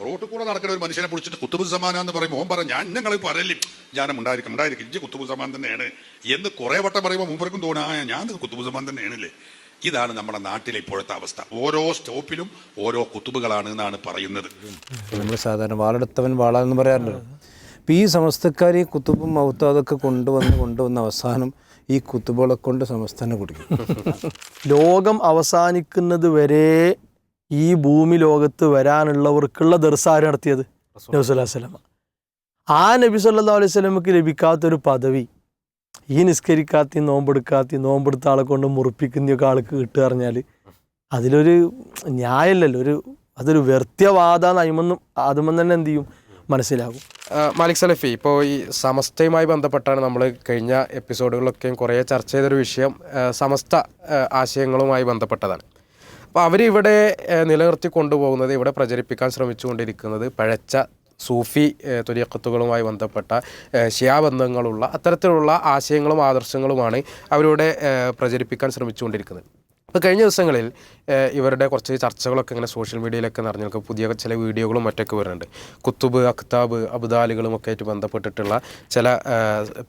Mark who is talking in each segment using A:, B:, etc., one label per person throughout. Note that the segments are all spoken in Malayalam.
A: റോട്ടിൽ കൂടെ നടക്കുന്ന ഒരു മനുഷ്യനെ പിടിച്ചിട്ട് കുത്തുബു സമാന എന്ന് പറയുമ്പോൾ ഓൻ പറഞ്ഞു ഞാൻ ഞങ്ങൾ പറയലും ഞാനും ഉണ്ടായിരിക്കും ഉണ്ടായിരിക്കും ഇജ്ജ് കുത്തുബു സമാൻ തന്നെയാണ്. എന്ന് കുറെ വട്ടം പറയുമ്പോൾ മൂപ്പർക്കും തോന്നാ ഞാൻ കുത്തുബു സമാൻ തന്നെയാണല്ലേ? ഇതാണ് നമ്മുടെ നാട്ടിലെ ഇപ്പോഴത്തെ അവസ്ഥ. ഓരോ സ്റ്റോപ്പിലും ഓരോ കുത്തുബുകളാണ് എന്നാണ് പറയുന്നത്.
B: നമ്മൾ സാധാരണ വാളെടുത്തവൻ വാളാന്ന് പറയാറുണ്ട്. ഇപ്പം ഈ സമസ്തക്കാർ ഈ കുത്തുബും മൗത്താതൊക്കെ കൊണ്ടുവന്ന് കൊണ്ടുവന്ന അവസാനം ഈ കുത്തുബുകളെ കൊണ്ട് സമസ്തനെ കുടിക്കും.
C: ലോകം അവസാനിക്കുന്നത് വരെ ഈ ഭൂമി ലോകത്ത് വരാനുള്ളവർക്കുള്ള ദർസാര് നടത്തിയത് നബി സല്ലല്ലാഹു അലൈഹി വസല്ലമ ആ നബി സല്ലാ അലൈഹി വസല്ലമക്ക് ലഭിക്കാത്തൊരു പദവി ഈ നിസ്കരിക്കാത്തി നോമ്പെടുക്കാത്തി നോമ്പെടുത്ത ആളെ കൊണ്ട് മുറിപ്പിക്കുന്നൊക്കെ ആൾക്ക് കിട്ടുക അതിലൊരു ന്യായമല്ലല്ലോ ഒരു അതൊരു വ്യർത്ഥവാദ നയമെന്നും അതുമെന്ന് തന്നെ എന്ത് ചെയ്യും? മനസ്സിലാകും.
D: മാലിക് സലഫി ഇപ്പോൾ ഈ സമസ്തയുമായി ബന്ധപ്പെട്ടാണ് നമ്മൾ കഴിഞ്ഞ എപ്പിസോഡുകളിലൊക്കെയും കുറേ ചർച്ച ചെയ്തൊരു വിഷയം സമസ്ത ആശയങ്ങളുമായി ബന്ധപ്പെട്ടതാണ്. അപ്പോൾ അവരിവിടെ നിലനിർത്തി കൊണ്ടുപോകുന്നത് ഇവിടെ പ്രചരിപ്പിക്കാൻ ശ്രമിച്ചുകൊണ്ടിരിക്കുന്നത് പഴച്ച സൂഫി തുര്യക്കത്തുകളുമായി ബന്ധപ്പെട്ട ശിയാബന്ധങ്ങളുള്ള അത്തരത്തിലുള്ള ആശയങ്ങളും ആദർശങ്ങളുമാണ് അവരിവിടെ പ്രചരിപ്പിക്കാൻ ശ്രമിച്ചുകൊണ്ടിരിക്കുന്നത്. അപ്പോൾ കഴിഞ്ഞ ദിവസങ്ങളിൽ ഇവരുടെ കുറച്ച് ചർച്ചകളൊക്കെ ഇങ്ങനെ സോഷ്യൽ മീഡിയയിലൊക്കെ നിറഞ്ഞു നിൽക്കും പുതിയ ചില വീഡിയോകളും മറ്റൊക്കെ വരുന്നുണ്ട്. കുത്തുബ് അക്താബ് അബുദാലുകളും ഒക്കെ ആയിട്ട് ബന്ധപ്പെട്ടിട്ടുള്ള ചില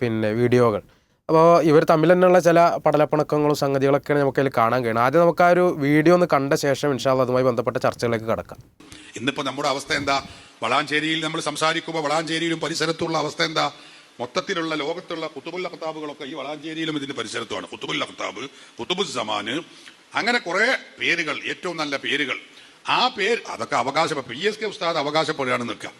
D: പിന്നെ വീഡിയോകൾ. അപ്പോൾ ഇവർ തമ്മിൽ തന്നെയുള്ള ചില പടലപ്പണക്കങ്ങളും സംഗതികളൊക്കെയാണ് നമുക്ക് അതിൽ കാണാൻ കഴിയുന്നത്. ആദ്യം നമുക്ക് ആ ഒരു വീഡിയോ ഒന്ന് കണ്ട ശേഷം ഇൻഷാല്ല അതുമായി ബന്ധപ്പെട്ട ചർച്ചകളിലേക്ക് കടക്കാം.
A: ഇന്നിപ്പോൾ നമ്മുടെ അവസ്ഥ എന്താ? വളാഞ്ചേരിയിൽ നമ്മൾ സംസാരിക്കുമ്പോൾ വളാഞ്ചേരിയിലും പരിസരത്തുള്ള അവസ്ഥ എന്താ? മൊത്തത്തിലുള്ള ലോകത്തുള്ള കുത്തുബുൽ അഖ്താബുകളൊക്കെ ഈ വളാഞ്ചേരിയിലും ഇതിന്റെ പരിസരത്തുമാണ്. കുത്തുബുൽ അഖ്താബ് കുത്തുബുൽ സമാന് അങ്ങനെ കുറെ പേരുകൾ ഏറ്റവും നല്ല പേരുകൾ. ആ പേര് അതൊക്കെ അവകാശപ്പെട്ട പി എസ് കെ ഉസ്താദ് അവകാശപ്പെടുകയാണ് നിൽക്കുക.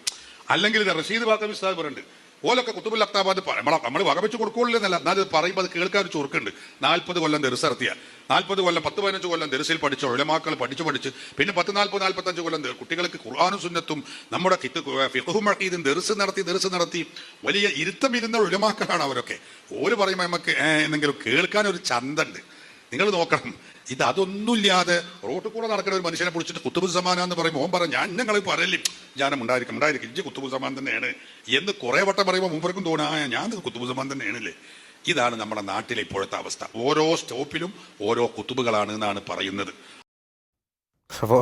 A: അല്ലെങ്കിൽ ഇത് റഷീദ് ബാക്കബി ഉസ്താദ് പറയുന്നുണ്ട് ഓലൊക്കെ കുത്തുബുൽ അക്താബാദ് നമ്മളെ നമ്മൾ വകവെച്ച് കൊടുക്കുള്ളൂ എന്നല്ല. എന്നാൽ ഇത് പറയുമ്പോൾ അത് കേൾക്കാൻ ഒരു ചുരുക്കുണ്ട് നാൽപ്പത് കൊല്ലം ദർസിറത്തിയ നാൽപ്പത് കൊല്ലം പത്ത് പതിനഞ്ച് കൊല്ലം ദർസിൽ പഠിച്ച ഉലമാക്കൾ പഠിച്ചു പഠിച്ച് പിന്നെ പത്ത് നാൽപ്പത് നാൽപ്പത്തഞ്ച് കൊല്ലം കുട്ടികൾക്ക് ഖുർആാനും സുന്നത്തും നമ്മുടെ കിത്ത് അഖീദും ദർസ് നടത്തി ദെറിസ് നടത്തി. വലിയ ഇരുത്തം ഇരുന്ന ഉലമാക്കളാണ് അവരൊക്കെ. ഓര് പറയുമ്പോൾ നമുക്ക് എന്തെങ്കിലും കേൾക്കാൻ ഒരു ചന്തണ്ട്. നിങ്ങൾ നോക്കണം. ഇത് അതൊന്നുമില്ലാതെ റോട്ടിൽ കൂടെ നടക്കുന്ന ഒരു മനുഷ്യനെ പിടിച്ചിട്ട് കുത്തുബു സമാന എന്ന് പറയുമ്പോൾ ഓൻ പറയും ഞാൻ ഞങ്ങൾ പറയലും ഞാനും ഉണ്ടായിരിക്കും ഉണ്ടായിരിക്കും ഇജ്ജ് കുത്തുബു സമാൻ തന്നെയാണ്. എന്ന് കുറെ വട്ടം പറയുമ്പോൾ മൂപ്പർക്കും തോന്നാ "ആ, ഞാൻ കുത്തുബു സമാൻ തന്നെയാണല്ലേ? ഇതാണ് നമ്മുടെ നാട്ടിലെ ഇപ്പോഴത്തെ അവസ്ഥ. ഓരോ സ്റ്റോപ്പിലും ഓരോ കുത്തുബുകളാണ് എന്നാണ് പറയുന്നത്.
D: അപ്പോൾ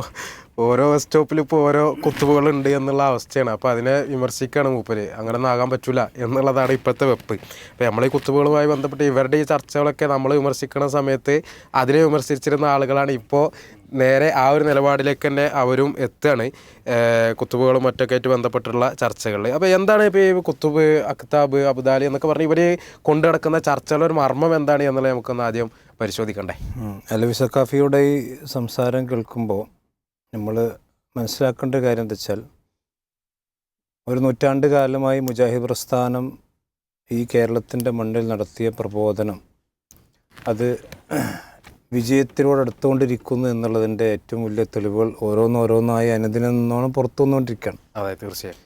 D: ഓരോ ബസ് സ്റ്റോപ്പിൽ ഇപ്പോൾ ഓരോ കുത്തുബുകളുണ്ട് എന്നുള്ള അവസ്ഥയാണ്. അപ്പോൾ അതിനെ വിമർശിക്കുകയാണ് മൂപ്പര്. അങ്ങനെ ഒന്നും ആകാൻ പറ്റില്ല എന്നുള്ളതാണ് ഇപ്പോഴത്തെ വെപ്പ്. അപ്പോൾ നമ്മൾ ഈ കുത്തുബുകളുമായി ബന്ധപ്പെട്ട് ഇവരുടെ ഈ ചർച്ചകളൊക്കെ നമ്മൾ വിമർശിക്കുന്ന സമയത്ത് അതിനെ വിമർശിച്ചിരുന്ന ആളുകളാണ് ഇപ്പോൾ നേരെ ആ ഒരു നിലപാടിലേക്ക് തന്നെ അവരും എത്തുകയാണ്. കുത്തുബുകളും മറ്റൊക്കെ ആയിട്ട് ബന്ധപ്പെട്ടുള്ള ചർച്ചകളിൽ അപ്പോൾ എന്താണ് ഇപ്പോൾ ഈ കുത്തുബ് അക്താബ് അബുദാലി എന്നൊക്കെ പറഞ്ഞ് ഇവർ കൊണ്ടു നടക്കുന്ന ചർച്ചകളുടെ ഒരു മർമ്മം എന്താണ് എന്നുള്ളത് നമുക്കൊന്ന് ആദ്യം പരിശോധിക്കണ്ടേ.
B: അലവി സക്കാഫിയുടെ ഈ സംസാരം കേൾക്കുമ്പോൾ നമ്മൾ മനസ്സിലാക്കേണ്ട കാര്യം എന്താ വെച്ചാൽ ഒരു നൂറ്റാണ്ട് കാലമായി മുജാഹിദ് പ്രസ്ഥാനം ഈ കേരളത്തിന്റെ മണ്ണിൽ നടത്തിയ പ്രബോധനം അത് വിജയത്തിലൂടെ അടുത്തുകൊണ്ടിരിക്കുന്നു എന്നുള്ളതിന്റെ ഏറ്റവും വലിയ തെളിവുകൾ ഓരോന്നോരോന്നായി അനുദിനം നിന്നോണം പുറത്തു വന്നുകൊണ്ടിരിക്കുകയാണ്
D: അതെ തീർച്ചയായും.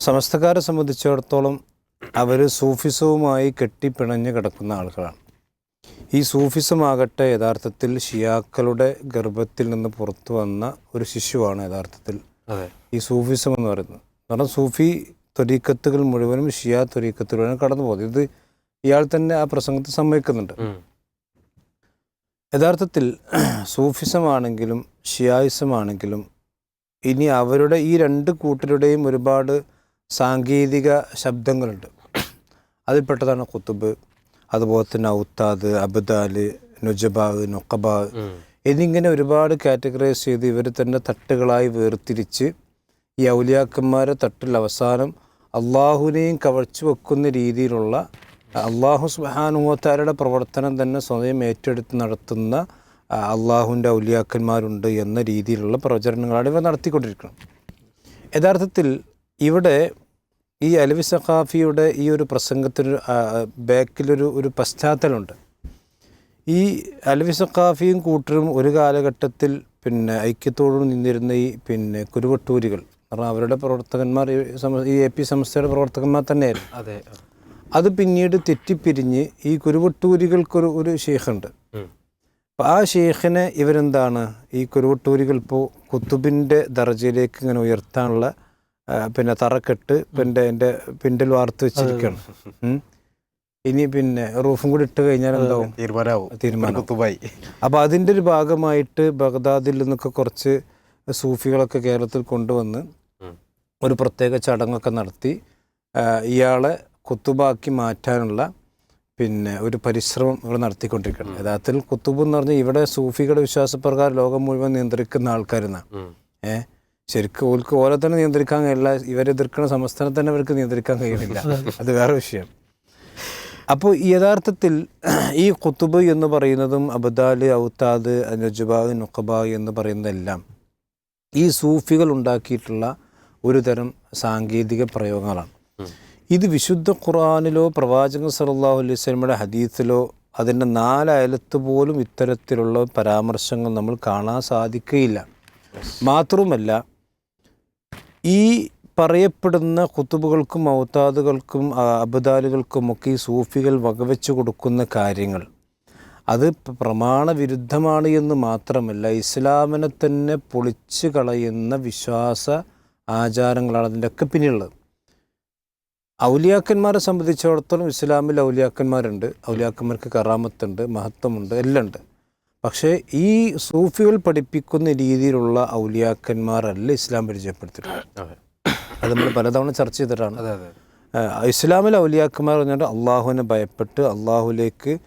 B: സമസ്തക്കാരെ സംബന്ധിച്ചിടത്തോളം അവർ സൂഫിസവുമായി കെട്ടിപ്പിണഞ്ഞ് കിടക്കുന്ന ആളുകളാണ്. ഈ സൂഫിസമാകട്ടെ യഥാർത്ഥത്തിൽ ഷിയാക്കളുടെ ഗർഭത്തിൽ നിന്ന് പുറത്തു വന്ന ഒരു ശിശുവാണ് യഥാർത്ഥത്തിൽ ഈ സൂഫിസം എന്ന് പറയുന്നത്. കാരണം സൂഫി ത്വരീക്കത്തുകൾ മുഴുവനും ഷിയ ത്വരീക്കത്തിലൂടെയാണ് കടന്നു പോകുന്നത് ഇത് ഇയാൾ തന്നെ ആ പ്രസംഗത്തിൽ സമ്മതിക്കുന്നുണ്ട്. യഥാർത്ഥത്തിൽ സൂഫിസമാണെങ്കിലും ഷിയായിസമാണെങ്കിലും ഇനി അവരുടെ ഈ രണ്ട് കൂട്ടരുടെയും ഒരുപാട് സാങ്കേതിക ശബ്ദങ്ങളുണ്ട്. അതിൽപ്പെട്ടതാണ് കുത്തുബ് അതുപോലെ തന്നെ ഔത്താദ് അബ്ദാൽ നുജബാവ് നൊക്കബാവ്. എന്നിങ്ങനെ ഒരുപാട് കാറ്റഗറൈസ് ചെയ്ത് ഇവർ തന്നെ തട്ടുകളായി വേർതിരിച്ച് ഈ ഔലിയാക്കന്മാരെ തട്ടിൽ അവസാനം അള്ളാഹുവിനെയും കവച്ചു വെക്കുന്ന രീതിയിലുള്ള അള്ളാഹു സുബാനുമത്താരുടെ പ്രവർത്തനം തന്നെ സ്വയം ഏറ്റെടുത്ത് നടത്തുന്ന അള്ളാഹുവിന്റെ ഔലിയാക്കന്മാരുണ്ട് എന്ന രീതിയിലുള്ള പ്രചരണങ്ങളാണ് ഇവ നടത്തിക്കൊണ്ടിരിക്കുന്നത് യഥാർത്ഥത്തിൽ ഇവിടെ ഈ അലവി സഖാഫിയുടെ ഈ ഒരു പ്രസംഗത്തിന് ബാക്കിലൊരു ഒരു പശ്ചാത്തലമുണ്ട്. ഈ അലവി സഖാഫിയും കൂട്ടരും ഒരു കാലഘട്ടത്തിൽ പിന്നെ ഐക്യത്തോട് നിന്നിരുന്ന ഈ പിന്നെ കുരുവട്ടൂരികൾ കാരണം അവരുടെ പ്രവർത്തകന്മാർ ഈ എ പി സംസ്ഥയുടെ പ്രവർത്തകന്മാർ തന്നെയായിരുന്നു.
D: അതെ
B: അത് പിന്നീട് തെറ്റിപ്പിരിഞ്ഞ് ഈ കുരുവട്ടൂരികൾക്കൊരു ഒരു ഷെയ്ഖുണ്ട്
D: അപ്പം
B: അപ്പോൾ ആ ഷെയ്ഖിനെ ഇവരെന്താണ്? ഈ കുരുവട്ടൂരികൾ ഇപ്പോൾ കുത്തുബിന്റെ ദർജയിലേക്ക് ഇങ്ങനെ ഉയർത്താനുള്ള പിന്നെ തറക്കെട്ട് പിന്നെ എന്റെ പിൻഡിൽ വാർത്ത് വെച്ചിരിക്കണം. ഇനി പിന്നെ റൂഫും കൂടി ഇട്ട് കഴിഞ്ഞാൽ എന്താവും
D: തീരുമാനമാവും
B: തീരുമാനം. അപ്പോൾ അതിന്റെ ഒരു ഭാഗമായിട്ട് ബഗ്ദാദിൽ നിന്നൊക്കെ കുറച്ച് സൂഫികളൊക്കെ കേരളത്തിൽ കൊണ്ടുവന്ന് ഒരു പ്രത്യേക ചടങ്ങൊക്കെ നടത്തി. ഇയാളെ കുത്തുബാക്കി മാറ്റാനുള്ള പിന്നെ ഒരു പരിശ്രമം ഇവിടെ നടത്തിക്കൊണ്ടിരിക്കുകയാണ്. യഥാർത്ഥത്തിൽ കുത്തുബ് എന്ന് പറഞ്ഞാൽ ഇവിടെ സൂഫികളുടെ വിശ്വാസപ്രകാരം ലോകം മുഴുവൻ നിയന്ത്രിക്കുന്ന ആൾക്കാരെന്നാണ്. ഏ? ശരിക്കും ഓൽക്ക് ഓരോ തന്നെ നിയന്ത്രിക്കാൻ കഴിയില്ല ഇവരെ എതിർക്കുന്ന സംസ്ഥാനം തന്നെ അവർക്ക് നിയന്ത്രിക്കാൻ കഴിയുന്നില്ല അത്. വേറെ വിഷയം. അപ്പോൾ യഥാർത്ഥത്തിൽ ഈ കുത്തുബ് എന്ന് പറയുന്നതും അബദാൽ ഔത്താദ് നജുബാ നുഖബ എന്ന് പറയുന്നതെല്ലാം ഈ സൂഫികൾ ഉണ്ടാക്കിയിട്ടുള്ള ഒരു തരം സാങ്കേതിക പ്രയോഗങ്ങളാണ്. ഇത് വിശുദ്ധ ഖുറാനിലോ പ്രവാചക സല്ലല്ലാഹു അലൈഹി സ്വലമയുടെ ഹദീസിലോ അതിന്റെ നാലയലത്ത് പോലും ഇത്തരത്തിലുള്ള പരാമർശങ്ങൾ നമ്മൾ കാണാൻ സാധിക്കുകയില്ല. മാത്രവുമല്ല ഈ പറയപ്പെടുന്ന കുത്തുബുകൾക്കും ഔത്താദുകൾക്കും അബദാലുകൾക്കും അബദാലുകൾക്കുമൊക്കെ ഈ സൂഫികൾ വകവെച്ചു കൊടുക്കുന്ന കാര്യങ്ങൾ. അത് പ്രമാണവിരുദ്ധമാണ് എന്ന് മാത്രമല്ല ഇസ്ലാമിനെ തന്നെ പൊളിച്ചു കളയുന്ന വിശ്വാസ ആചാരങ്ങളാണ് അതിന്റെയൊക്കെ പിന്നിലുള്ളത്. ഔലിയാക്കന്മാരെ സംബന്ധിച്ചിടത്തോളം ഇസ്ലാമിൽ ഔലിയാക്കന്മാരുണ്ട്. ഔലിയാക്കന്മാർക്ക് കറാമത്തുണ്ട് മഹത്വമുണ്ട് എല്ലാം ഉണ്ട് പക്ഷേ ഈ സൂഫികൾ പഠിപ്പിക്കുന്ന രീതിയിലുള്ള ഔലിയാക്കന്മാരല്ല ഇസ്ലാം പരിചയപ്പെടുത്തിയിട്ടുള്ളത്.
D: അതെ.
B: നമ്മൾ പലതവണ ചർച്ച ചെയ്തിട്ടാണ്.
D: അതെ അതെ.
B: ആ, ഇസ്ലാമിലെ ഔലിയാക്കന്മാർ പറഞ്ഞാൽ അള്ളാഹുവിനെ ഭയപ്പെട്ട് അള്ളാഹുലേക്ക്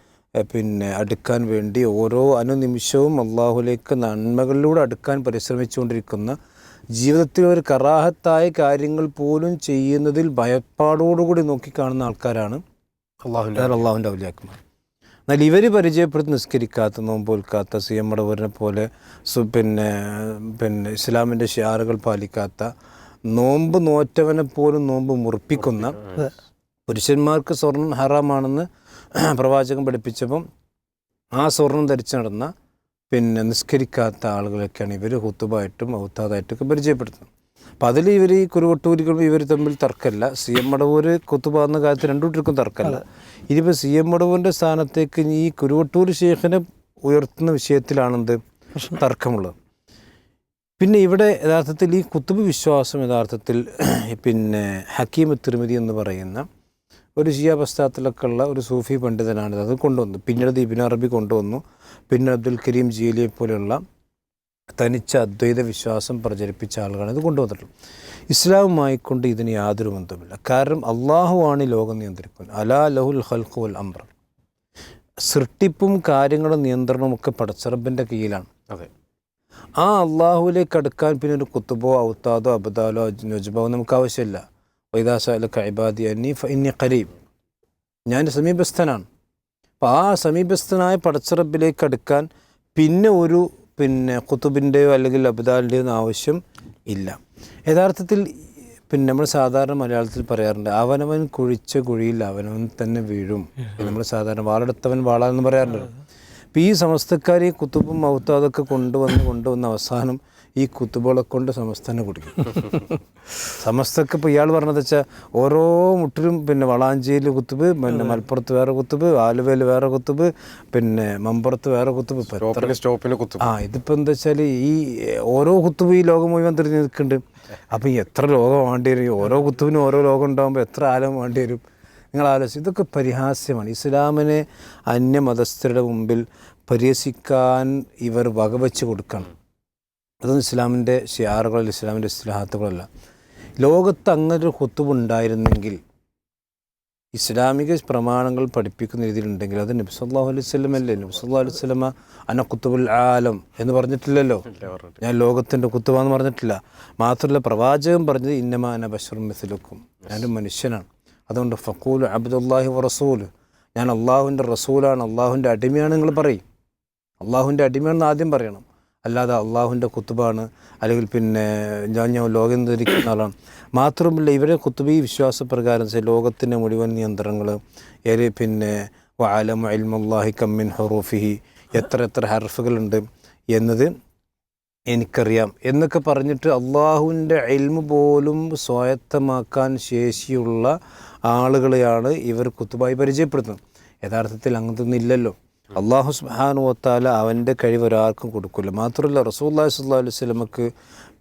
B: പിന്നെ അടുക്കാൻ വേണ്ടി ഓരോ അനുനിമിഷവും അള്ളാഹുലേക്ക് നന്മകളിലൂടെ അടുക്കാൻ പരിശ്രമിച്ചുകൊണ്ടിരിക്കുന്ന ജീവിതത്തിൽ ഒരു കറാഹത്തായ കാര്യങ്ങൾ പോലും ചെയ്യുന്നതിൽ ഭയപ്പാടോടുകൂടി നോക്കിക്കാണുന്ന ആൾക്കാരാണ് അള്ളാഹുന്റെ അള്ളാഹുവിന്റെ ഔലിയാക്കന്മാർ. എന്നാൽ ഇവർ പരിചയപ്പെടുത്തി നിസ്കരിക്കാത്ത നോമ്പ് വിൽക്കാത്ത സി എം മടവൂരിനെ പോലെ സു പിന്നെ പിന്നെ ഇസ്ലാമിന്റെ ഷിയാറുകൾ പാലിക്കാത്ത നോമ്പ് നോറ്റവനെ പോലും നോമ്പ് മുറിപ്പിക്കുന്ന പുരുഷന്മാർക്ക് സ്വർണം ഹറാമാണെന്ന് പ്രവാചകൻ പഠിപ്പിച്ചപ്പം ആ സ്വർണം ധരിച്ചു നടന്ന പിന്നെ നിസ്കരിക്കാത്ത ആളുകളൊക്കെയാണ് ഇവർ ഹുത്തുബായിട്ടും ഔത്താദായിട്ടൊക്കെ പരിചയപ്പെടുത്തുന്നത്. അപ്പം അതിൽ ഇവർ ഈ കുരുവട്ടൂരിക്കും ഇവർ തമ്മിൽ തർക്കമില്ല സി എം മടവൂർ കൊത്തുപാകുന്ന കാര്യത്തിൽ രണ്ടു തർക്കമല്ല ഇനിയിപ്പോൾ സി എം മടവൂരിന്റെ സ്ഥാനത്തേക്ക് ഈ കുരുവട്ടൂർ ശേഖനെ ഉയർത്തുന്ന വിഷയത്തിലാണെന്ത് തർക്കമുള്ളത്? പിന്നെ ഇവിടെ യഥാർത്ഥത്തിൽ ഈ കുത്തുബ് വിശ്വാസം യഥാർത്ഥത്തിൽ പിന്നെ ഹക്കീം തിരുമതി എന്ന് പറയുന്ന ഒരു ഷിയ പശ്ചാത്തലക്കുള്ള ഒരു സൂഫി പണ്ഡിതനാണ് അത് കൊണ്ടുവന്നു. പിന്നീട് ഇബിൻ അറബി കൊണ്ടുവന്നു. പിന്നെ അബ്ദുൽ കരീം ജീലിയെ പോലെയുള്ള തനിച്ച അദ്വൈത വിശ്വാസം പ്രചരിപ്പിച്ച ആളുകളാണ് ഇത് കൊണ്ടുവന്നിട്ടുള്ളത്. ഇസ്ലാമുമായി കൊണ്ട് ഇതിന് യാതൊരു ബന്ധവുമില്ല. കാരണം അള്ളാഹുവാണ് ഈ ലോകം നിയന്ത്രിക്കുന്നത്. അലാ ലഹുൽ ഹൽഖു വൽ അംർ സൃഷ്ടിപ്പും കാര്യങ്ങളും നിയന്ത്രണവും ഒക്കെ പടച്ചറബിന്റെ കീഴിലാണ്.
D: അതെ.
B: ആ അള്ളാഹുവിലേക്ക് അടുക്കാൻ പിന്നെ ഒരു കുത്തുബോ ഔത്താദോ അബദാലോ നൊജുബോ നമുക്ക് ആവശ്യമില്ല. വൈദാസാലൊക്കെ കൈബാദി അന്നി ഫഇന്നി കരീം ഞാൻ സമീപസ്ഥനാണ്. അപ്പോൾ ആ സമീപസ്ഥനായ പടച്ചറബിലേക്ക് അടുക്കാൻ പിന്നെ ഒരു പിന്നെ കുത്തുബിന്റെയോ അല്ലെങ്കിൽ അബദാലിന്റെയോ ഒന്നും ആവശ്യം ഇല്ല. യഥാർത്ഥത്തിൽ പിന്നെ നമ്മൾ സാധാരണ മലയാളത്തിൽ പറയാറുണ്ട് അവനവൻ കുഴിച്ച കുഴിയിൽ അവനവൻ തന്നെ വീഴും. നമ്മൾ സാധാരണ വാളെടുത്തവൻ വാളാന്ന് പറയാറുണ്ട്. അപ്പം ഈ സമസ്തക്കാർ ഈ കുത്തുബും മൗത്താതൊക്കെ കൊണ്ടുവന്ന് കൊണ്ടുവന്ന അവസാനം ഈ കുത്തുബോളെ കൊണ്ട് സമസ്തനെ കുടിക്കും. സമസ്തക്ക് ഇപ്പോൾ ഇയാൾ പറഞ്ഞത് വെച്ചാൽ ഓരോ മുട്ടിലും പിന്നെ വളാഞ്ചേരി കുത്തുബ് പിന്നെ മലപ്പുറത്ത് വേറെ കുത്തുബ് ആലുവയിൽ വേറെ കുത്തുബ് പിന്നെ മമ്പുറത്ത് വേറെ കുത്തുബ്. സ്റ്റോപ്പിൽ എത്ര
D: സ്റ്റോപ്പിന് സ്റ്റോപ്പിന് കുത്തും
B: ആ ഇതിപ്പോൾ എന്താ വെച്ചാൽ ഈ ഓരോ കുത്തുബ് ഈ ലോകം മുഴുവൻ തിരിഞ്ഞ് നിൽക്കുന്നുണ്ട് അപ്പം ഈ എത്ര ലോകം വേണ്ടി വരും? ഓരോ കുത്തുബിനും ഓരോ ലോകം ഉണ്ടാകുമ്പോൾ എത്ര ആലം വേണ്ടി വരും? നിങ്ങൾ ആലോചിച്ച് ഇതൊക്കെ പരിഹാസ്യമാണ്. ഇസ്ലാമിനെ അന്യമതസ്ഥരുടെ മുമ്പിൽ പരിഹസിക്കാൻ ഇവർ വകവെച്ച് കൊടുക്കണം. അതൊന്നും ഇസ്ലാമിന്റെ ഷിയാറുകളല്ല ഇസ്ലാമിന്റെ ഇസ്ലാഹത്തുകളല്ല. ലോകത്ത് അങ്ങനെ ഒരു കുത്തുബ് ഉണ്ടായിരുന്നെങ്കിൽ ഇസ്ലാമിക പ്രമാണങ്ങൾ പഠിപ്പിക്കുന്ന രീതിയിലുണ്ടെങ്കിൽ അത് നബ്സല്ലാഹു അലൈഹി സ്വലം അല്ലേ? നബ്സല്ലാ അലൈഹി സ്വലമ അന കുത്തുബുൽ ആലം എന്ന് പറഞ്ഞിട്ടില്ലല്ലോ? ഞാൻ ലോകത്തിന്റെ കുത്തുബാന്ന് പറഞ്ഞിട്ടില്ല. മാത്രമല്ല പ്രവാചകൻ പറഞ്ഞത് ഇന്നമാന ബഷറും മിഥിലുക്കും ഞാനൊരു മനുഷ്യനാണ്. അതുകൊണ്ട് ഫക്കൂൽ അബ്ദുല്ലാഹി റസൂൽ ഞാൻ അള്ളാഹുവിന്റെ റസൂലാണ് അള്ളാഹുവിന്റെ അടിമയാണ് നിങ്ങൾ പറയും. അള്ളാഹുവിന്റെ അടിമയാണെന്ന് ആദ്യം പറയണം. അല്ലാതെ അള്ളാഹുവിന്റെ കുത്തുബാണ് അല്ലെങ്കിൽ പിന്നെ ഞാൻ ഞാൻ ലോകം ധരിക്കുന്ന ആളാണ്. മാത്രമല്ല ഇവരെ കുത്തുബി വിശ്വാസപ്രകാരം ലോകത്തിന്റെ മുഴുവൻ നിയന്ത്രണങ്ങൾ ഏറെ പിന്നെ വാലം അൽമുല്ലാഹി കമ്മിൻ ഹറൂഫിഹി എത്ര എത്ര ഹർഫുകളുണ്ട് എന്നത് എനിക്കറിയാം. എന്നൊക്കെ പറഞ്ഞിട്ട് അള്ളാഹുവിന്റെ എൽമ് പോലും സ്വായത്തമാക്കാൻ ശേഷിയുള്ള ആളുകളെയാണ് ഇവർ കുത്തുബായി പരിചയപ്പെടുത്തുന്നത്. യഥാർത്ഥത്തിൽ അങ്ങനത്തൊന്നും ഇല്ലല്ലോ. അള്ളാഹു സുബ്ഹാനഹു വത്താല അവന്റെ കഴിവ് ഒരാൾക്കും കൊടുക്കില്ല മാത്രമല്ല റസൂല്ലാ സുല്ലാ അലൈഹി സ്വലമക്ക്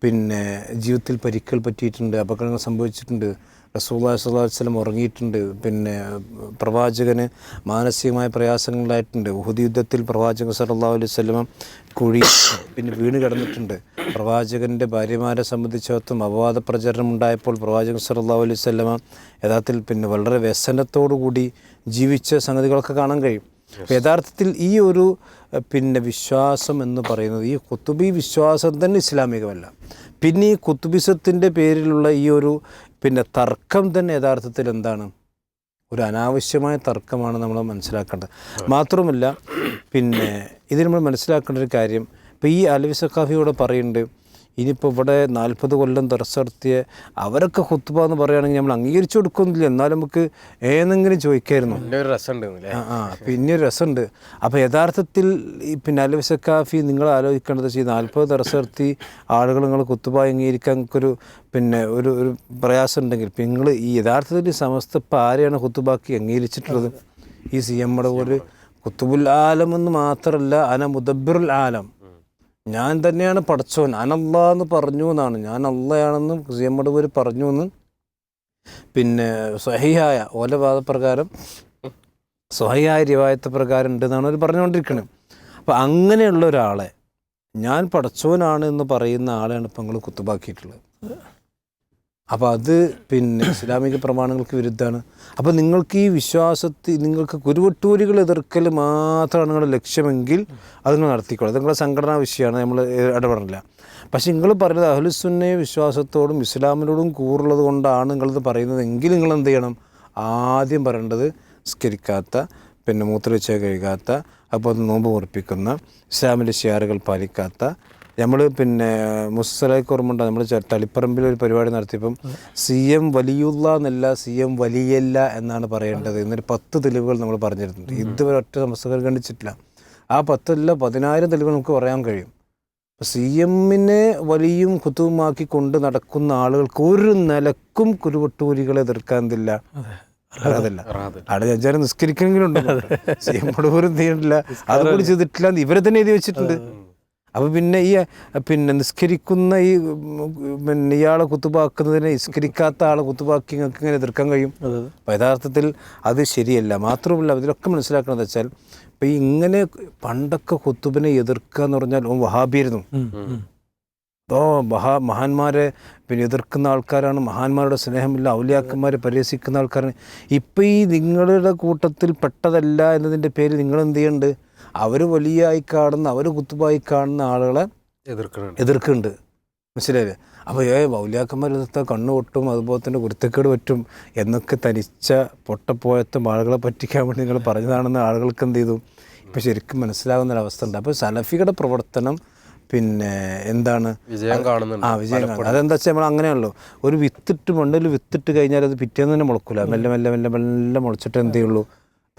B: പിന്നെ ജീവിതത്തിൽ പരിക്കൽ പറ്റിയിട്ടുണ്ട് അപകടങ്ങൾ സംഭവിച്ചിട്ടുണ്ട്. റസൂല്ലാ സുല്ലാ അലൈഹി സ്വലം ഉറങ്ങിയിട്ടുണ്ട് പിന്നെ പ്രവാചകന് മാനസികമായ പ്രയാസങ്ങളായിട്ടുണ്ട്. ഉഹുദ് യുദ്ധത്തിൽ പ്രവാചകൻ സല്ലാ അലൈഹി സ്വലമ കുഴി പിന്നെ വീണ് കിടന്നിട്ടുണ്ട്. പ്രവാചകന്റെ ഭാര്യമാരെ സംബന്ധിച്ചിടത്തും അപവാദ പ്രചരണം ഉണ്ടായപ്പോൾ പ്രവാചകൻ സല്ലാ അലൈഹി സ്വലമ യഥാർത്ഥത്തിൽ പിന്നെ വളരെ വ്യസനത്തോടു കൂടി ജീവിച്ച സംഗതികളൊക്കെ കാണാൻ കഴിയും. യഥാർത്ഥത്തിൽ ഈ ഒരു പിന്നെ വിശ്വാസം എന്ന് പറയുന്നത് ഈ കുത്തുബി വിശ്വാസം തന്നെ ഇസ്ലാമികമല്ല. പിന്നെ ഈ കുത്തുബിസത്തിന്റെ പേരിലുള്ള ഈ ഒരു പിന്നെ തർക്കം തന്നെ യഥാർത്ഥത്തിൽ എന്താണ്? ഒരു അനാവശ്യമായ തർക്കമാണ് നമ്മൾ മനസ്സിലാക്കേണ്ടത്. മാത്രമല്ല പിന്നെ ഇത് നമ്മൾ മനസ്സിലാക്കേണ്ട ഒരു കാര്യം ഇപ്പോൾ ഈ അലവി സഖാഫിയോട് പറയുന്നുണ്ട് ഇനിയിപ്പോൾ ഇവിടെ നാൽപ്പത് കൊല്ലം ദർസ് നടത്തിയ അവരൊക്കെ ഹുത്തുബ എന്ന് പറയുകയാണെങ്കിൽ നമ്മൾ അംഗീകരിച്ചു കൊടുക്കുന്നില്ല. എന്നാലും നമുക്ക് ഏതെങ്കിലും ചോദിക്കായിരുന്നു. ആ ആ പിന്നെ ഒരു രസമുണ്ട്. അപ്പോൾ യഥാർത്ഥത്തിൽ ഈ പിന്നെ അലവിസ കാഫി നിങ്ങൾ ആലോചിക്കേണ്ടത് വെച്ചാൽ ഈ നാൽപ്പത് ദർസ് നടത്തി ആളുകൾ നിങ്ങൾ കുത്തുബ അംഗീകരിക്കാൻ ഒരു പിന്നെ ഒരു ഒരു പ്രയാസം ഉണ്ടെങ്കിൽ ഇപ്പം നിങ്ങൾ ഈ യഥാർത്ഥത്തിൽ സമസ്ത ഇപ്പം ആരെയാണ് കുത്തുബാക്കി അംഗീകരിച്ചിട്ടുള്ളത്? ഈ സി എമ്മയുടെ ഒരു കുത്തുബുൽ ആലം എന്ന് മാത്രമല്ല അന മുദബിറുൽ ആലം. ഞാൻ തന്നെയാണ് പഠിച്ചവൻ. അനല്ല എന്ന് പറഞ്ഞു എന്നാണ് ഞാൻ അള്ളയാണെന്നും സി എമ്മയുടെ പറഞ്ഞു എന്ന് പിന്നെ സഹിയായ ഓല വാദപ്രകാരം സ്വഹയായ രീവായത്തെ പ്രകാരം ഉണ്ടെന്നാണ് അവർ പറഞ്ഞുകൊണ്ടിരിക്കുന്നത് അപ്പോൾ അങ്ങനെയുള്ള ഒരാളെ ഞാൻ പഠിച്ചവനാണ് എന്ന് പറയുന്ന ആളെയാണ് ഇപ്പം നിങ്ങൾ കുത്തുബാക്കിയിട്ടുള്ളത്. അപ്പോൾ അത് പിന്നെ ഇസ്ലാമിക പ്രമാണങ്ങൾക്ക് വിരുദ്ധമാണ്. അപ്പോൾ നിങ്ങൾക്ക് ഈ വിശ്വാസത്തിൽ നിങ്ങൾക്ക് കുരുവട്ടൂരികൾ എതിർക്കൽ മാത്രമാണ് നിങ്ങളുടെ ലക്ഷ്യമെങ്കിൽ അത് നിങ്ങൾ നടത്തിക്കോളൂ. അത് നിങ്ങളുടെ സംഘടനാ വിഷയമാണ് നമ്മൾ ഇടപെടില്ല പക്ഷേ നിങ്ങൾ പറയുന്നത് അഹ്ലുസുന്നെ വിശ്വാസത്തോടും ഇസ്ലാമിനോടും കൂറുള്ളത് കൊണ്ടാണ് നിങ്ങളിത് പറയുന്നത് എങ്കിൽ നിങ്ങൾ എന്ത് ചെയ്യണം? ആദ്യം പറയേണ്ടത് സ്കരിക്കാത്ത പിന്നെ മൂത്രവെച്ച കഴുകാത്ത അപ്പോൾ നോമ്പ് മുറിപ്പിക്കുന്ന ഇസ്ലാമിന്റെ ഷിയാറുകൾ പാലിക്കാത്ത നമ്മൾ പിന്നെ മുസ്സലേക്ക് ഓർമ്മയുണ്ട് നമ്മൾ തളിപ്പറമ്പിൽ ഒരു പരിപാടി നടത്തിയപ്പം സി എം വലിയുള്ള എന്നല്ല സി എം വലിയല്ല എന്നാണ് പറയേണ്ടത് എന്നൊരു പത്ത് തെളിവുകൾ നമ്മൾ പറഞ്ഞിരുന്നുണ്ട് ഇതുവരെ ഒറ്റ സംസ്ഥകൾ കണ്ടിച്ചിട്ടില്ല ആ പത്തല്ല പതിനായിരം തെളിവുകൾ നമുക്ക് പറയാൻ കഴിയും. സി എമ്മിനെ വലിയും കുത്തുവുമാക്കി കൊണ്ട് നടക്കുന്ന ആളുകൾക്ക് ഒരു നിലക്കും കുരുവട്ടൂരികളെ എതിർക്കാൻ ഇല്ല അതല്ല അവിടെ ജഡ്ജാരെ നിസ്കരിക്കണമെങ്കിലും ഉണ്ട് സി എം പോലും ചെയ്യണില്ല അതുകൂടി ചെയ്തിട്ടില്ല ഇവരെ തന്നെ എഴുതി വെച്ചിട്ടുണ്ട്. അപ്പൊ പിന്നെ ഈ പിന്നെ നിസ്കരിക്കുന്ന ഈ പിന്നെ ഇയാളെ കുത്തുപാക്കുന്നതിനെ നിസ്കരിക്കാത്ത ആളെ കുത്തുപാക്കി നിങ്ങൾക്ക് ഇങ്ങനെ എതിർക്കാൻ കഴിയും? അപ്പോൾ യഥാർത്ഥത്തിൽ അത് ശരിയല്ല. മാത്രമല്ല ഇതിലൊക്കെ മനസ്സിലാക്കണമെന്ന് വെച്ചാൽ ഇപ്പം ഈ ഇങ്ങനെ പണ്ടൊക്കെ കുത്തുബിനെ എതിർക്കുക എന്ന് പറഞ്ഞാൽ ഓ വഹാബിയായിരുന്നു. ഓ മഹാ മഹാന്മാരെ പിന്നെ എതിർക്കുന്ന ആൾക്കാരാണ് മഹാന്മാരുടെ സ്നേഹമില്ല ഔലിയാക്കന്മാരെ പരിഹസിക്കുന്ന ആൾക്കാരാണ്. ഇപ്പം ഈ നിങ്ങളുടെ കൂട്ടത്തിൽ പെട്ടതല്ല എന്നതിന്റെ പേര് നിങ്ങൾ എന്ത് ചെയ്യുന്നുണ്ട് അവർ വലിയായി കാണുന്ന അവർ കുത്തുബായി കാണുന്ന ആളുകളെ
D: എതിർക്കുന്നുണ്ട്
B: എതിർക്കുന്നുണ്ട്. മനസ്സിലായില്ലേ? അപ്പോൾ ഏ മൗലിയാക്കന്മാർ എതിർത്ത കണ്ണു പൊട്ടും അതുപോലെ തന്നെ കുരുത്തക്കേട് പറ്റും എന്നൊക്കെ തനിച്ച പൊട്ടപ്പോയത്തും ആളുകളെ പറ്റിക്കാൻ വേണ്ടി നിങ്ങൾ പറഞ്ഞതാണെന്ന് ആളുകൾക്ക് എന്ത് ചെയ്തു? ഇപ്പം ശരിക്കും മനസ്സിലാകുന്ന ഒരവസ്ഥ ഉണ്ട്. അപ്പോൾ സലഫിയുടെ പ്രവർത്തനം പിന്നെ എന്താണ്?
D: വിജയം കാണുന്നുണ്ട്
B: ആ വിജയം കാണുന്നത് അതെന്താ വെച്ചാൽ നമ്മൾ അങ്ങനെയാണല്ലോ. ഒരു വിത്തിട്ട് മണ്ണിൽ വിത്തിട്ട് കഴിഞ്ഞാൽ അത് പിറ്റേന്ന് തന്നെ മുളക്കൂല. മെല്ലെ മെല്ലെ മെല്ലെ മെല്ലെ മുളച്ചിട്ട് എന്തേ ചെയ്യുള്ളൂ?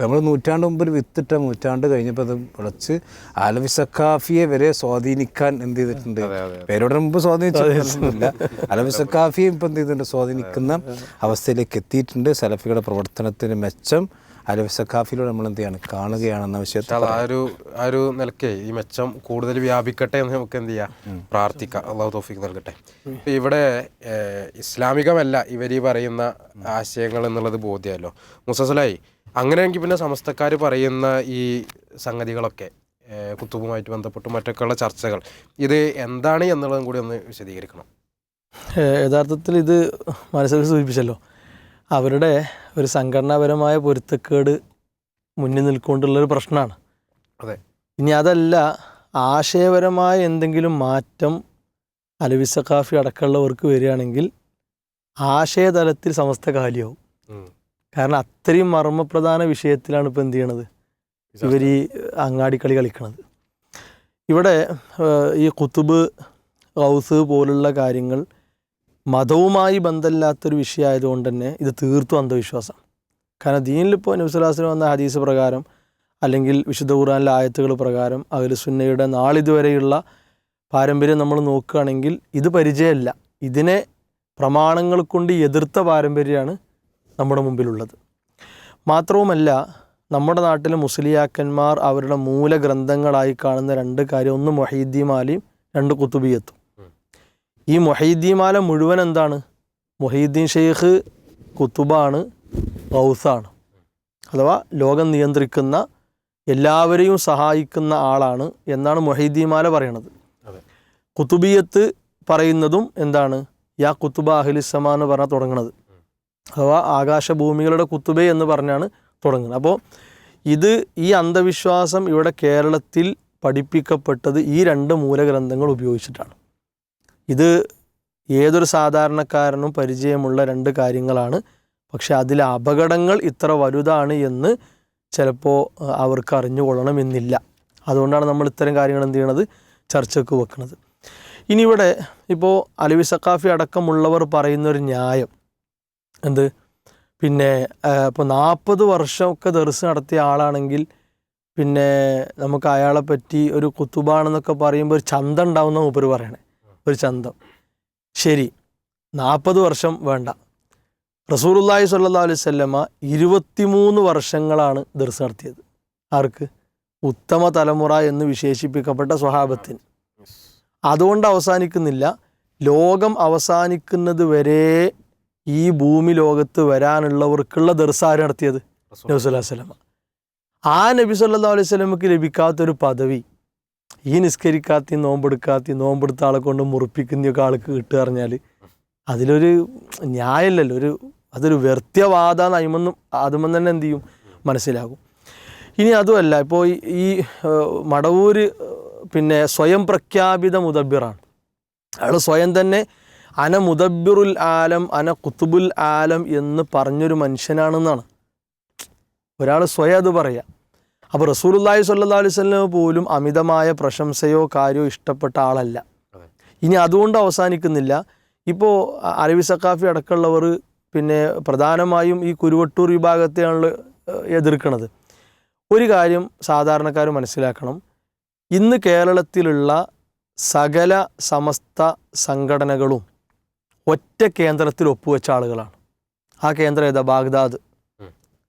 B: നമ്മൾ നൂറ്റാണ്ട് മുമ്പ് ഒരു വിത്തിട്ട നൂറ്റാണ്ട് കഴിഞ്ഞപ്പോൾ അത് വിളച്ച് ആലവി സക്കാഫിയെ വരെ സ്വാധീനിക്കാൻ എന്ത് ചെയ്തിട്ടുണ്ട്? പേരോടെ മുമ്പ് സ്വാധീനിച്ചില്ല അലവി സക്കാഫിയെ ഇപ്പം എന്ത് ചെയ്തിട്ടുണ്ട്? സ്വാധീനിക്കുന്ന അവസ്ഥയിലേക്ക് എത്തിയിട്ടുണ്ട്. സലഫികളുടെ പ്രവർത്തനത്തിന് മെച്ചം അലവി സക്കാഫിയിലൂടെ നമ്മൾ എന്ത് ചെയ്യാണ്? കാണുകയാണെന്ന വിഷയത്തിൽ
D: ആ ഒരു ആ ഒരു നിലക്കേ ഈ മെച്ചം കൂടുതൽ വ്യാപിക്കട്ടെ എന്ന് നമുക്ക് എന്ത് ചെയ്യാം? പ്രാർത്ഥിക്കാം. അള്ളാഹു തോഫിക്ക് നൽകട്ടെ. ഇവിടെ ഇസ്ലാമികമല്ല ഇവർ ഈ പറയുന്ന ആശയങ്ങൾ എന്നുള്ളത് ബോധ്യമല്ലോ മുസസലായി അങ്ങനെയെങ്കിൽ പിന്നെ സമസ്തക്കാർ പറയുന്ന ഈ സംഗതികളൊക്കെ കുത്തുബുമായിട്ട് ബന്ധപ്പെട്ട് മറ്റൊക്കെയുള്ള ചർച്ചകൾ ഇത് എന്താണ് എന്നുള്ളതും കൂടി ഒന്ന് വിശദീകരിക്കണം.
C: യഥാർത്ഥത്തിൽ ഇത് മനസ്സിൽ സൂചിപ്പിച്ചല്ലോ. അവരുടെ ഒരു സംഘടനാപരമായ പൊരുത്തക്കേട് മുന്നിൽ നിൽക്കൊണ്ടുള്ളൊരു പ്രശ്നമാണ്.
D: അതെ.
C: ഇനി അതല്ല ആശയപരമായ എന്തെങ്കിലും മാറ്റം അലവിസ കാഫി അടക്കമുള്ളവർക്ക് വരികയാണെങ്കിൽ ആശയതലത്തിൽ സമസ്ത കാലിയാവും. കാരണം അത്രയും മർമ്മപ്രധാന വിഷയത്തിലാണ് ഇപ്പോൾ എന്ത് ചെയ്യണത്? ഇവർ ഈ അങ്ങാടിക്കളി കളിക്കണത്. ഇവിടെ ഈ കുത്തുബ് ഹൗസ് പോലുള്ള കാര്യങ്ങൾ മതവുമായി ബന്ധമില്ലാത്തൊരു വിഷയമായതുകൊണ്ട് തന്നെ ഇത് തീർത്തും അന്ധവിശ്വാസം. കാരണം ദീനിലിപ്പോൾ നബ്സുലാസിന് വന്ന ഹദീസ് പ്രകാരം അല്ലെങ്കിൽ വിശുദ്ധ ഖുറാനിലെ ആയത്തുകൾ പ്രകാരം അഖിലുസുന്നയുടെ നാളിതുവരെയുള്ള പാരമ്പര്യം നമ്മൾ നോക്കുകയാണെങ്കിൽ ഇത് പരിചയമല്ല. ഇതിനെ പ്രമാണങ്ങൾ കൊണ്ട് എതിർത്ത പാരമ്പര്യമാണ് നമ്മുടെ മുമ്പിലുള്ളത്. മാത്രവുമല്ല നമ്മുടെ നാട്ടിലെ മുസ്ലിയാക്കന്മാർ അവരുടെ മൂലഗ്രന്ഥങ്ങളായി കാണുന്ന രണ്ട് കാര്യം. ഒന്ന് മൊഹീദ്ദീമാലയും രണ്ട് കുത്തുബിയത്തും ഈ മൊഹീദ്ദീമാല മുഴുവൻ എന്താണ്? മൊഹീദ്ദീൻ ഷെയ്ഖ് കുത്തുബാണ് ഗൗസാണ്. അഥവാ ലോകം നിയന്ത്രിക്കുന്ന എല്ലാവരെയും സഹായിക്കുന്ന ആളാണ് എന്നാണ് മൊഹീദ്ദീമാല പറയണത്. കുത്തുബിയത്ത് പറയുന്നതും എന്താണ്? യാ കുത്തുബ അഹ്ലിസമ എന്ന് പറഞ്ഞാൽ തുടങ്ങുന്നത് അഥവാ ആകാശഭൂമികളുടെ കുത്തുബെ എന്ന് പറഞ്ഞാണ് തുടങ്ങുന്നത്. അപ്പോൾ ഇത് ഈ അന്ധവിശ്വാസം ഇവിടെ കേരളത്തിൽ പഠിപ്പിക്കപ്പെട്ടത് ഈ രണ്ട് മൂലഗ്രന്ഥങ്ങൾ ഉപയോഗിച്ചിട്ടാണ്. ഇത് ഏതൊരു സാധാരണക്കാരനും പരിചയമുള്ള രണ്ട് കാര്യങ്ങളാണ്. പക്ഷെ അതിലെ അപകടങ്ങൾ ഇത്ര വലുതാണ് എന്ന് ചിലപ്പോൾ അവർക്ക് അറിഞ്ഞുകൊള്ളണമെന്നില്ല. അതുകൊണ്ടാണ് നമ്മൾ ഇത്തരം കാര്യങ്ങൾ എന്ത് ചെയ്യണത്? ചർച്ചയ്ക്ക് വെക്കുന്നത് ഇനി ഇവിടെ ഇപ്പോൾ അലവി സക്കാഫി അടക്കമുള്ളവർ പറയുന്നൊരു ന്യായം. എന്ത്? പിന്നെ ഇപ്പോൾ നാൽപ്പത് വർഷമൊക്കെ ദർസ് നടത്തിയ ആളാണെങ്കിൽ പിന്നെ നമുക്ക് അയാളെ പറ്റി ഒരു കുത്തുബാണെന്നൊക്കെ പറയുമ്പോൾ ഒരു ചന്തം ഉണ്ടാവുന്ന മൂപ്പർ പറയണേ. ഒരു ചന്തം. ശരി. നാൽപ്പത് വർഷം വേണ്ട. റസൂറുല്ലാഹി സല്ലാ അലൈഹി സ്വല്ലമ്മ ഇരുപത്തിമൂന്ന് വർഷങ്ങളാണ് ദർസ് നടത്തിയത്. ആർക്ക്? ഉത്തമ തലമുറ എന്ന് വിശേഷിപ്പിക്കപ്പെട്ട സ്വഹാബത്തിന്. അതുകൊണ്ട് അവസാനിക്കുന്നില്ല. ലോകം അവസാനിക്കുന്നത് വരെ ഈ ഭൂമി ലോകത്ത് വരാനുള്ളവർക്കുള്ള ദർസാരം നടത്തിയത് നബി സല്ലല്ലാഹു അലൈഹി വസല്ലമ ആ നബി സല്ലല്ലാഹു അലൈഹി വസല്ലമക്ക് ലഭിക്കാത്തൊരു പദവി ഈ നിസ്കരിക്കാത്തി നോമ്പെടുക്കാത്തി നോമ്പെടുത്ത ആളെ കൊണ്ട് മുറിപ്പിക്കുന്നൊക്കെ ആൾക്ക് കിട്ടുക പറഞ്ഞാൽ അതിലൊരു ന്യായമല്ലല്ലോ ഒരു അതൊരു വ്യർത്ഥവാദ നയമെന്നും അതുമെന്ന് തന്നെ എന്ത് ചെയ്യും? മനസ്സിലാകും. ഇനി അതുമല്ല ഇപ്പോൾ ഈ- മടവൂർ മടവൂര് പിന്നെ സ്വയം പ്രഖ്യാപിത മുതബിറാണ് അയാൾ സ്വയം തന്നെ അന മുദബിറുൽ ആലം അന കുത്തുബുൽ ആലം എന്ന് പറഞ്ഞൊരു മനുഷ്യനാണെന്നാണ്. ഒരാൾ സ്വയം അത് പറയാം. അപ്പോൾ റസൂലുല്ലാഹി സ്വല്ലല്ലാഹു അലൈഹി വസല്ലം പോലും അമിതമായ പ്രശംസയോ കാര്യമോ ഇഷ്ടപ്പെട്ട ആളല്ല. ഇനി അതുകൊണ്ട് അവസാനിക്കുന്നില്ല. ഇപ്പോൾ അറബി സക്കാഫി അടക്കമുള്ളവർ പിന്നെ പ്രധാനമായും ഈ കുരുവട്ടൂർ വിഭാഗത്തെയാണ് എതിർക്കുന്നത് ഒരു കാര്യം സാധാരണക്കാർ മനസ്സിലാക്കണം. ഇന്ന് കേരളത്തിലുള്ള സകല സമസ്ത സംഘടനകളും ഒറ്റ കേന്ദ്രത്തിൽ ഒപ്പുവെച്ച ആളുകളാണ്. ആ കേന്ദ്രം ഏതാ? ബാഗ്ദാദ്.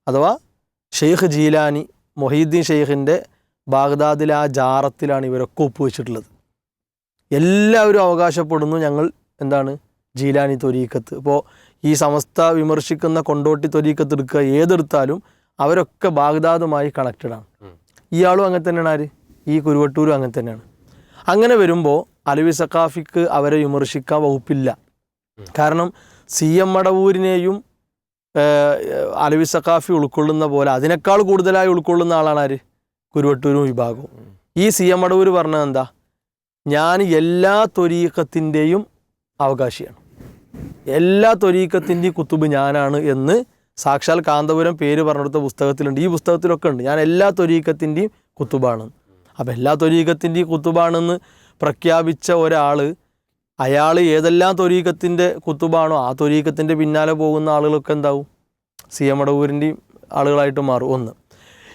C: അഥവാ ഷെയ്ഖ് ജീലാനി മൊഹീദ്ദീൻ ഷെയ്ഖിന്റെ ബാഗ്ദാദിലെ ആ ജാറത്തിലാണ് ഇവരൊക്കെ ഒപ്പുവെച്ചിട്ടുള്ളത്. എല്ലാവരും അവകാശപ്പെടുന്നു ഞങ്ങൾ എന്താണ്? ജീലാനി തൊരീക്കത്ത് ഇപ്പോൾ ഈ സമസ്ത വിമർശിക്കുന്ന കൊണ്ടോട്ടി തൊരീക്കത്ത് എടുക്കുക ഏതെടുത്താലും അവരൊക്കെ ബാഗ്ദാദുമായി
D: കണക്റ്റഡാണ്
C: ഇയാളും അങ്ങനെ തന്നെയാണ് ആര്? ഈ കുരുവട്ടൂരും അങ്ങനെ തന്നെയാണ്. അങ്ങനെ വരുമ്പോൾ അലവി സക്കാഫിക്ക് അവരെ വിമർശിക്കാൻ വകുപ്പില്ല. കാരണം സി എം മടവൂരിനെയും അലവി സക്കാഫി ഉൾക്കൊള്ളുന്ന പോലെ അതിനേക്കാൾ കൂടുതലായി ഉൾക്കൊള്ളുന്ന ആളാണ് ആര്? കുരുവട്ടൂരും വിഭാഗവും. ഈ സി എം മടവൂർ പറഞ്ഞത് എന്താ? ഞാൻ എല്ലാ തൊരീക്കത്തിന്റെയും അവകാശിയാണ്. എല്ലാ തൊരീക്കത്തിന്റെയും കുത്തുബ് ഞാനാണ് എന്ന് സാക്ഷാൽ കാന്തപുരം പേര് പറഞ്ഞെടുത്ത പുസ്തകത്തിലുണ്ട്. ഈ പുസ്തകത്തിലൊക്കെ ഉണ്ട്. ഞാൻ എല്ലാ തൊരീക്കത്തിന്റെയും കുത്തുബാണ്. അപ്പം എല്ലാ തൊരീക്കത്തിന്റെയും കുത്തുബാണെന്ന് പ്രഖ്യാപിച്ച ഒരാൾ അയാൾ ഏതെല്ലാം തൊരീക്കത്തിന്റെ കുത്തുബാണോ ആ തൊരീക്കത്തിന്റെ പിന്നാലെ പോകുന്ന ആളുകളൊക്കെ എന്താവും? സി എം അടവൂരിന്റെയും ആളുകളായിട്ട് മാറും. ഒന്ന്.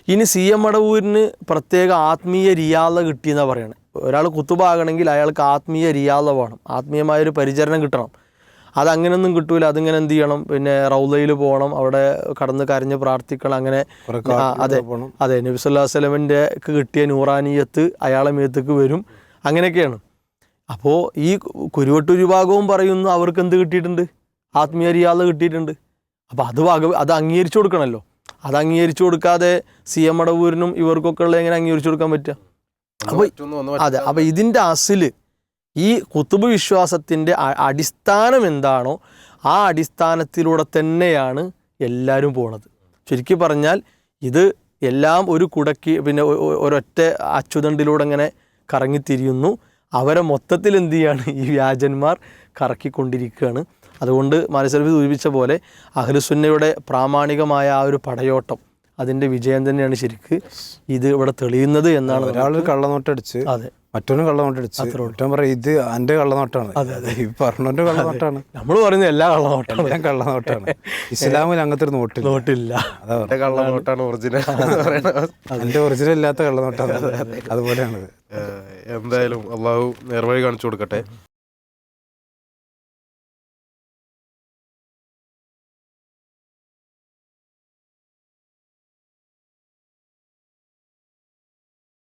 C: ഇനി സി എം അടവൂരിന് പ്രത്യേക ആത്മീയ റിയാദ കിട്ടിയെന്നാണ് പറയണത് ഒരാൾ കുത്തുബാകണമെങ്കിൽ അയാൾക്ക് ആത്മീയ റിയാദ വേണം. ആത്മീയമായൊരു പരിചരണം കിട്ടണം. അതങ്ങനെയൊന്നും കിട്ടൂല. അതിങ്ങനെ എന്ത് ചെയ്യണം? പിന്നെ റൗലയിൽ പോകണം. അവിടെ കടന്ന് കരഞ്ഞ് പ്രാർത്ഥിക്കണം. അങ്ങനെ അതെ. അതെ. നബി സ്വലമിന്റെ കിട്ടിയ നൂറാനിയത്ത് അയാളെ മേത്തേക്ക് വരും. അങ്ങനെയൊക്കെയാണ്. അപ്പോൾ ഈ കുരുവട്ടൂർ വിഭാഗവും പറയുന്നു അവർക്ക് എന്ത് കിട്ടിയിട്ടുണ്ട്? ആത്മീയ റിയാദ കിട്ടിയിട്ടുണ്ട്. അപ്പോൾ അത് വക അത് അംഗീകരിച്ചു കൊടുക്കണമല്ലോ അത് അംഗീകരിച്ചു കൊടുക്കാതെ സി എം അടവൂരിനും ഇവർക്കൊക്കെ ഉള്ള എങ്ങനെ അംഗീകരിച്ചു കൊടുക്കാൻ പറ്റുക?
D: ഒന്ന്
C: അപ്പൊ-
D: പറ്റുന്നു, ഒന്ന്
C: അതെ അപ്പോൾ ഇതിന്റെ അസിൽ ഈ കുത്തുബ് വിശ്വാസത്തിന്റെ അടിസ്ഥാനം എന്താണോ ആ അടിസ്ഥാനത്തിലൂടെ തന്നെയാണ് എല്ലാവരും പോണത്. ചുരുക്കി പറഞ്ഞാൽ ഇത് എല്ലാം ഒരു കുടക്കി പിന്നെ ഒരൊറ്റ അച്ചുതണ്ടിലൂടെ ഇങ്ങനെ കറങ്ങിത്തിരിയുന്നു അവരെ മൊത്തത്തിൽ എന്ത് ചെയ്യാണ്? ഈ വ്യാജന്മാർ കറക്കിക്കൊണ്ടിരിക്കുകയാണ്. അതുകൊണ്ട് മാനസരഫി സൂചിപ്പിച്ച പോലെ അഹ്ലുസുന്നയുടെ പ്രാമാണികമായ ആ ഒരു പടയോട്ടം അതിന്റെ വിജയം തന്നെയാണ് ശരിക്ക്. ഇത് ഇവിടെ തെളിയുന്നത് എന്നാണ്
B: ഒരാളൊരു കള്ളനോട്ടടിച്ച്
C: അതെ.
B: മറ്റൊന്നും കള്ളനോട്ടടിച്ച്. മറ്റവൻ പറയും ഇത് എന്റെ കള്ളനോട്ടാണ്. ഈ പറഞ്ഞോന്റെ കള്ളനോട്ടാണ്.
C: നമ്മൾ പറയുന്നത് എല്ലാ കള്ളനോട്ടാണ്.
B: എല്ലാം കള്ളനോട്ടാണ്. ഇസ്ലാമിൽ അങ്ങനത്തെ ഒരു നോട്ടില്ല.
C: നോട്ടില്ല.
B: അതെ
D: കള്ളനോട്ടാണ് ഒറിജിനൽ
B: എന്റെ ഒറിജിനൽ ഇല്ലാത്ത കള്ളനോട്ടാണ്. അതുപോലെയാണത്
D: ഏഹ് എന്തായാലും അള്ളാഹു നേർവഴി കാണിച്ചു കൊടുക്കട്ടെ.